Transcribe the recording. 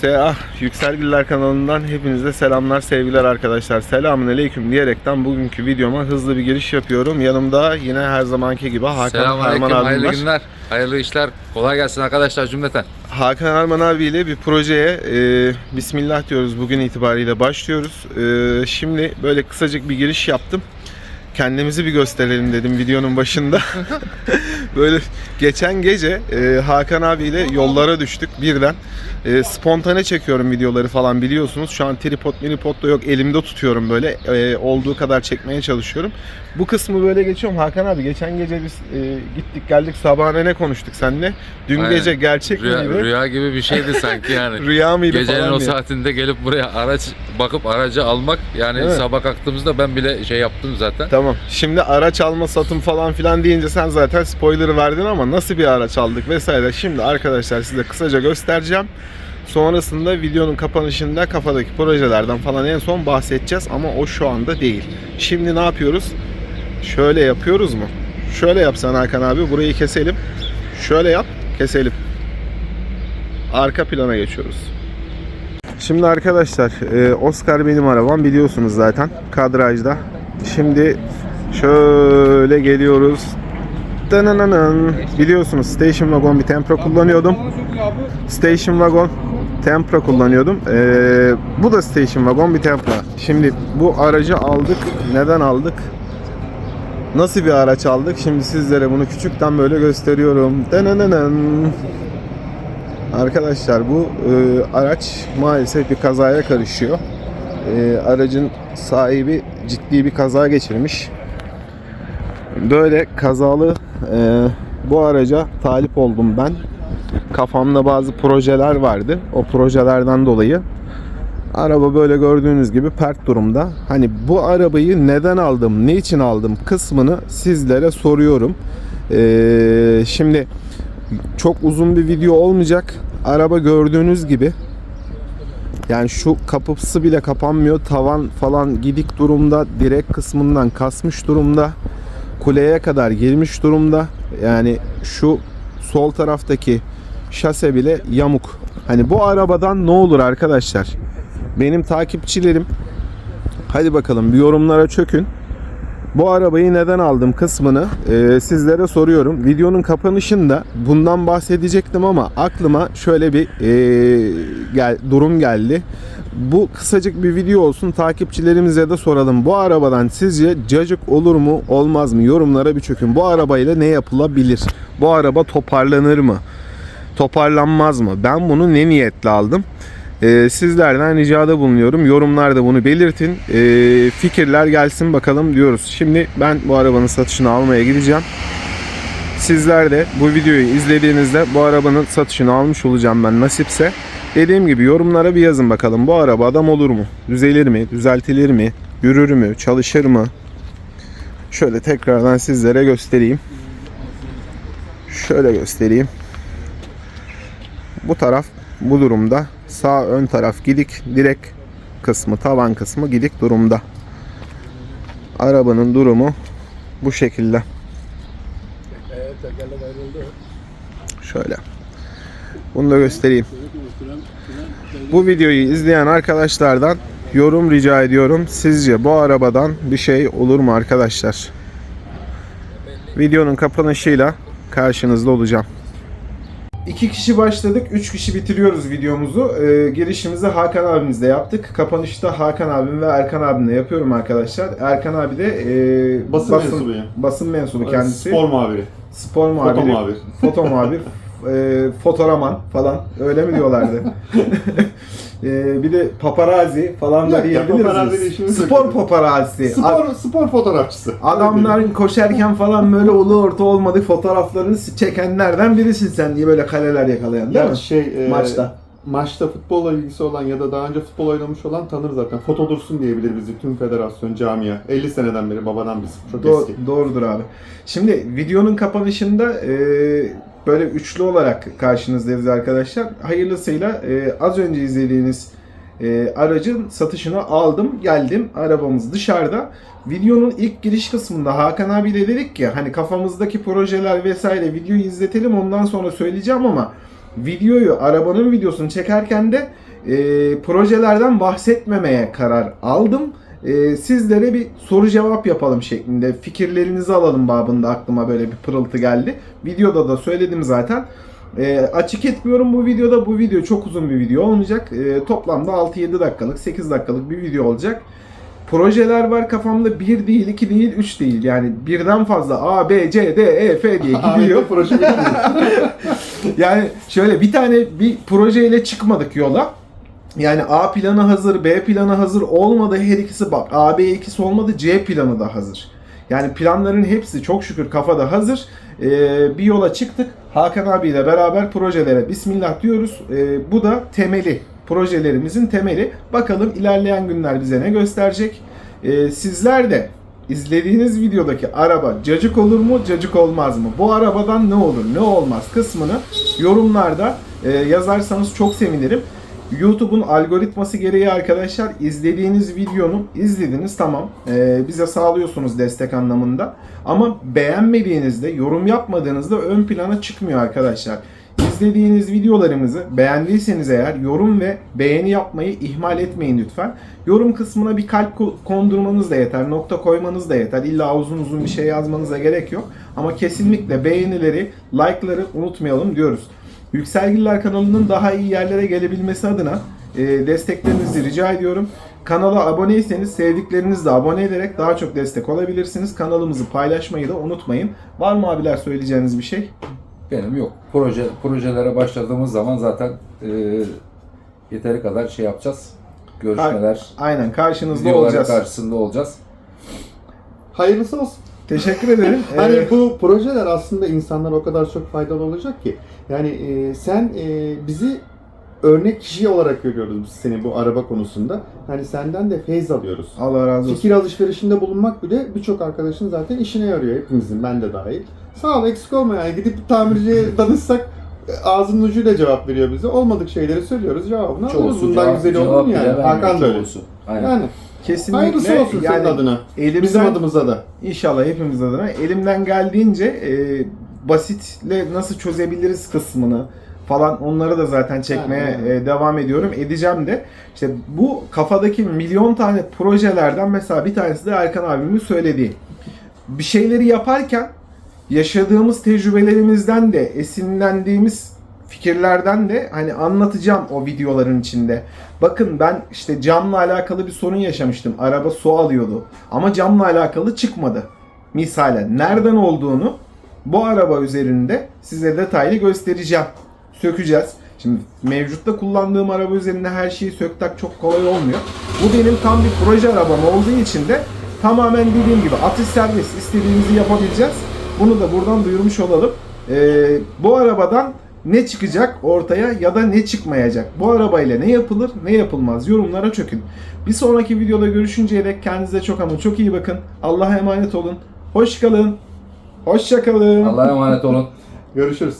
SA Yükselgiller kanalından hepinize selamlar sevgiler arkadaşlar. Selamun aleyküm diyerekten bugünkü videoma hızlı bir giriş yapıyorum. Yanımda yine her zamanki gibi Hakan Selamünaleyküm, Harman abim hayırlı var. günler, hayırlı işler. Kolay gelsin arkadaşlar cümleten. Hakan Harman abiyle bir projeye e, Bismillah diyoruz bugün itibariyle başlıyoruz. E, şimdi böyle kısacık bir giriş yaptım. Kendimizi bir gösterelim dedim videonun başında. böyle geçen gece e, Hakan abiyle yollara düştük birden. E, spontane çekiyorum videoları falan biliyorsunuz. Şu an tripod minipod da yok elimde tutuyorum böyle. E, olduğu kadar çekmeye çalışıyorum. Bu kısmı böyle geçiyorum. Hakan abi geçen gece biz e, gittik geldik sabahına ne konuştuk seninle? Dün Aynen. gece gerçek Rüya, miydi? rüya gibi bir şeydi sanki yani. Rüya mıydı Gecenin falan o diye. saatinde gelip buraya araç bakıp aracı almak yani sabah kalktığımızda ben bile şey yaptım zaten. Tamam. Şimdi araç alma satım falan filan deyince sen zaten spoiler'ı verdin ama nasıl bir araç aldık vesaire. Şimdi arkadaşlar size kısaca göstereceğim. Sonrasında videonun kapanışında kafadaki projelerden falan en son bahsedeceğiz ama o şu anda değil. Şimdi ne yapıyoruz? Şöyle yapıyoruz mu? Şöyle yapsan Hakan abi burayı keselim. Şöyle yap, keselim. Arka plana geçiyoruz. Şimdi arkadaşlar e, Oscar benim arabam biliyorsunuz zaten kadrajda. Şimdi şöyle geliyoruz. Dananana. Biliyorsunuz Station Wagon bir Tempra kullanıyordum. Station Wagon Tempra kullanıyordum. E, bu da Station Wagon bir Tempra. Şimdi bu aracı aldık. Neden aldık? Nasıl bir araç aldık? Şimdi sizlere bunu küçükten böyle gösteriyorum. Danananan. Arkadaşlar bu e, araç maalesef bir kazaya karışıyor. E, aracın sahibi ciddi bir kaza geçirmiş. Böyle kazalı e, bu araca talip oldum ben. Kafamda bazı projeler vardı. O projelerden dolayı araba böyle gördüğünüz gibi pert durumda. Hani bu arabayı neden aldım, ne için aldım kısmını sizlere soruyorum. E, şimdi çok uzun bir video olmayacak. Araba gördüğünüz gibi yani şu kapısı bile kapanmıyor. Tavan falan gidik durumda. Direk kısmından kasmış durumda. Kuleye kadar girmiş durumda. Yani şu sol taraftaki şase bile yamuk. Hani bu arabadan ne olur arkadaşlar? Benim takipçilerim hadi bakalım bir yorumlara çökün. Bu arabayı neden aldım kısmını e, sizlere soruyorum. Videonun kapanışında bundan bahsedecektim ama aklıma şöyle bir e, gel, durum geldi. Bu kısacık bir video olsun takipçilerimize de soralım. Bu arabadan sizce cacık olur mu olmaz mı? Yorumlara bir çökün. Bu arabayla ne yapılabilir? Bu araba toparlanır mı? Toparlanmaz mı? Ben bunu ne niyetle aldım? Ee, sizlerden ricada bulunuyorum. Yorumlarda bunu belirtin. Ee, fikirler gelsin bakalım diyoruz. Şimdi ben bu arabanın satışını almaya gideceğim. Sizler de bu videoyu izlediğinizde bu arabanın satışını almış olacağım ben nasipse. Dediğim gibi yorumlara bir yazın bakalım. Bu araba adam olur mu? Düzelir mi? Düzeltilir mi? Yürür mü? Çalışır mı? Şöyle tekrardan sizlere göstereyim. Şöyle göstereyim. Bu taraf bu durumda. Sağ ön taraf gidik. Direk kısmı, tavan kısmı gidik durumda. Arabanın durumu bu şekilde. Şöyle. Bunu da göstereyim. Bu videoyu izleyen arkadaşlardan yorum rica ediyorum. Sizce bu arabadan bir şey olur mu arkadaşlar? Videonun kapanışıyla karşınızda olacağım. İki kişi başladık, üç kişi bitiriyoruz videomuzu. Ee, girişimizi Hakan abimizle yaptık. Kapanışta Hakan abim ve Erkan abimle yapıyorum arkadaşlar. Erkan abi de e, Basın mensubuyum. basın mensubu kendisi. Spor muhabiri. Spor muhabiri. Foto muhabir. Foto muhabir. e, fotoraman falan. Öyle mi diyorlardı? E, bir de paparazzi falan da Yok ya, diyebiliriz. paparazzi işimiz yok. Spor paparazzi. Spor, spor fotoğrafçısı. Adamların koşarken falan böyle ulu orta olmadık fotoğraflarını çekenlerden birisin sen diye böyle kaleler yakalayan değil Ya mi? şey e, Maçta. maçta futbolla ilgisi olan ya da daha önce futbol oynamış olan tanır zaten. Foto Dursun diyebilir bizi tüm federasyon camia. 50 seneden beri babadan biz. Çok Do- eski. doğrudur abi. Şimdi videonun kapanışında e, böyle üçlü olarak karşınızdayız arkadaşlar. Hayırlısıyla e, az önce izlediğiniz e, aracın satışını aldım, geldim. Arabamız dışarıda. Videonun ilk giriş kısmında Hakan abiyle dedik ki hani kafamızdaki projeler vesaire videoyu izletelim ondan sonra söyleyeceğim ama videoyu, arabanın videosunu çekerken de e, projelerden bahsetmemeye karar aldım. E, sizlere bir soru cevap yapalım şeklinde. Fikirlerinizi alalım babında aklıma böyle bir pırıltı geldi. Videoda da söyledim zaten. E, açık etmiyorum bu videoda. Bu video çok uzun bir video olmayacak. E, toplamda 6-7 dakikalık, 8 dakikalık bir video olacak. Projeler var kafamda 1 değil, 2 değil, 3 değil. Yani birden fazla A, B, C, D, E, F diye gidiyor. Proje. Yani şöyle bir tane bir projeyle çıkmadık yola. Yani A planı hazır, B planı hazır olmadı her ikisi bak. A, B ikisi olmadı, C planı da hazır. Yani planların hepsi çok şükür kafada hazır. Ee, bir yola çıktık. Hakan abiyle beraber projelere Bismillah diyoruz. Ee, bu da temeli. Projelerimizin temeli. Bakalım ilerleyen günler bize ne gösterecek. Ee, sizler de izlediğiniz videodaki araba cacık olur mu, cacık olmaz mı? Bu arabadan ne olur, ne olmaz kısmını yorumlarda e, yazarsanız çok sevinirim. YouTube'un algoritması gereği arkadaşlar izlediğiniz videonun izlediniz tamam e, bize sağlıyorsunuz destek anlamında ama beğenmediğinizde yorum yapmadığınızda ön plana çıkmıyor arkadaşlar. İzlediğiniz videolarımızı beğendiyseniz eğer yorum ve beğeni yapmayı ihmal etmeyin lütfen. Yorum kısmına bir kalp ko- kondurmanız da yeter, nokta koymanız da yeter. İlla uzun uzun bir şey yazmanıza gerek yok. Ama kesinlikle beğenileri, like'ları unutmayalım diyoruz. Yükselgiller kanalının daha iyi yerlere gelebilmesi adına e, desteklerinizi rica ediyorum. Kanala aboneyseniz sevdiklerinizle abone ederek daha çok destek olabilirsiniz. Kanalımızı paylaşmayı da unutmayın. Var mı abiler söyleyeceğiniz bir şey? Benim yok. Proje projelere başladığımız zaman zaten e, yeteri kadar şey yapacağız. Görüşmeler, Aynen karşınızda videoların olacağız. karşısında olacağız. Hayırlısı olsun. Teşekkür ederim. Hani Ee, bu projeler aslında insanlara o kadar çok faydalı olacak ki. Yani e, sen e, bizi örnek kişi olarak görüyoruz biz seni bu araba konusunda. Hani senden de feyz alıyoruz. Allah razı olsun. Fikir alışverişinde bulunmak bile birçok arkadaşın zaten işine yarıyor hepimizin, ben de dahil. Sağ ol, eksik olma yani. Gidip tamirciye danışsak e, ağzının ucuyla cevap veriyor bize. Olmadık şeyleri söylüyoruz, cevabını alıyoruz. Çoğusu Bundan cevap- güzeli cevap olur mu yani? Hakan da öyle. Aynen. Yani Kesinlikle. hayırlısı olsun senin yani adına. elimizden, Bizim adımıza da. İnşallah hepimiz adına elimden geldiğince e, basitle nasıl çözebiliriz kısmını falan onları da zaten çekmeye Aynen, aynen. e, devam ediyorum. Edeceğim de. İşte bu kafadaki milyon tane projelerden mesela bir tanesi de Erkan abimin söylediği. Bir şeyleri yaparken yaşadığımız tecrübelerimizden de esinlendiğimiz fikirlerden de hani anlatacağım o videoların içinde. Bakın ben işte camla alakalı bir sorun yaşamıştım. Araba su alıyordu. Ama camla alakalı çıkmadı. Misalen nereden olduğunu bu araba üzerinde size detaylı göstereceğim. Sökeceğiz. Şimdi mevcutta kullandığım araba üzerinde her şeyi söktak çok kolay olmuyor. Bu benim tam bir proje arabam olduğu için de tamamen dediğim gibi atış serbest istediğimizi yapabileceğiz. Bunu da buradan duyurmuş olalım. Ee, bu arabadan ne çıkacak ortaya ya da ne çıkmayacak? Bu arabayla ne yapılır ne yapılmaz? Yorumlara çökün. Bir sonraki videoda görüşünceye dek kendinize çok ama çok iyi bakın. Allah'a emanet olun. Hoş kalın. Hoşça kalın. Allah'a emanet olun. Görüşürüz.